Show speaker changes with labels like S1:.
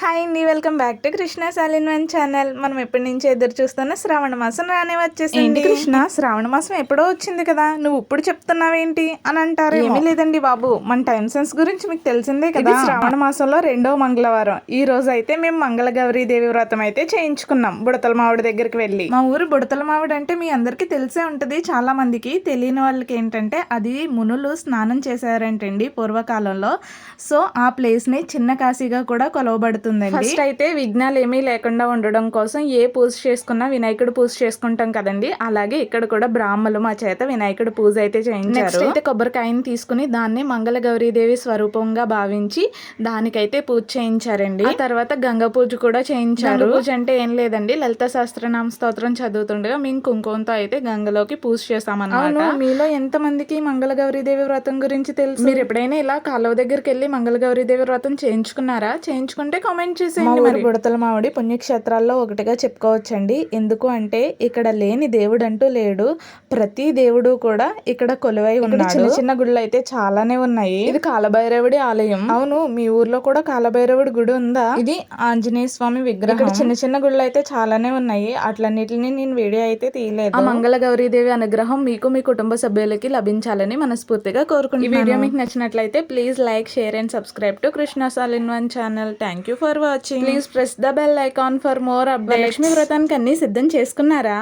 S1: Hi అండి welcome back to Krishna all in one channel మనం ఎప్పటి నుంచి ఎదురు చూస్తున్న శ్రావణ మాసం రానే వచ్చేసింది. కృష్ణ శ్రావణ మాసం ఎప్పుడో వచ్చింది కదా. నువ్వు ఇప్పుడు చెప్తున్నావేంటి అని అంటారు ఏమీ లేదండి బాబు. మన టైం సెన్స్ గురించి మీకు తెలిసిందే కదా. శ్రావణ మాసంలో రెండో మంగళవారం. ఈ రోజు అయితే మేము మంగళ గౌరీ దేవి వ్రతం అయితే చేయించుకున్నాం. బుడతల మావిడి దగ్గరికి వెళ్ళి. మా ఊరు బుడతల మావిడి అంటే మీ అందరికీ తెలిసే ఉంటది. చాలా మందికి తెలియని వాళ్ళకి ఏంటంటే అది మునులు స్నానం చేశారంటండి పూర్వకాలంలో. సో ఆ ప్లేస్ని చిన్న కాశీగా కూడా కొలవబడుతుందండి ఫస్ట్ అయితే విఘ్నాలు ఏమీ లేకుండా ఉండడం కోసం ఏ పూజ చేసుకున్నా వినాయకుడు పూజ చేసుకుంటాం కదండి. అలాగే ఇక్కడ కూడా బ్రాహ్మలు మా చేత వినాయకుడు పూజ అయితే చేయించారు. నెక్స్ట్ అయితే కొబ్బరికాయని తీసుకుని దాన్ని మంగళ గౌరీదేవి స్వరూపంగా భావించి దానికైతే పూజ చేయించారండి. ఆ తర్వాత గంగ పూజ కూడా చేయించారు. పూజ అంటే ఏం లేదండి. లలిత సహస్రనామ స్తోత్రం చదువుతుండగా మేము కుంకుమంతో అయితే గంగలోకి పూజ చేసామన్నమాట మీలో ఎంత మందికి మంగళ గౌరీదేవి వ్రతం గురించి తెలుసు? మీరు ఎప్పుడైనా ఇలా కాలువ దగ్గరికి వెళ్ళి మంగళ గౌరీదేవి వ్రతం చేయించుకున్నారా? చేయించుకుంటే కామెంట్ చేసేయండి మరి. బుడతల మామిడి పుణ్యక్షేత్రాల్లో ఒకటిగా చెప్పుకోవచ్చండి. ఎందుకు అంటే ఇక్కడ లేని దేవుడు అంటూ లేడు. ప్రతి దేవుడు కూడా ఇక్కడ కొలువై ఉన్నాడు చిన్న చిన్న గుళ్ళు అయితే చాలానే ఉన్నాయి. ఇది కాలభైరవుడి ఆలయం. అవును మీ ఊర్లో కూడా కాలభైరవుడి గుడి ఉందా? ఇది ఆంజనేయ స్వామి విగ్రహం. ఇక్కడ చిన్న చిన్న గుళ్ళు అయితే చాలానే ఉన్నాయి. అట్లన్నిటిని నేను వీడియో అయితే తీయలేదు. ఆ మంగళ గౌరీదేవి అనుగ్రహం మీకు మీ కుటుంబ సభ్యులకి లభించాలని మనస్ఫూర్తిగా కోరుకుంటున్నాను. ఈ వీడియో మీకు నచ్చినట్లయితే please like share and subscribe to Krishna all in one channel. Thank you for watching. Please press the bell icon for more update Lakshmi వ్రతానికి అన్ని సిద్ధం చేసుకున్నారా?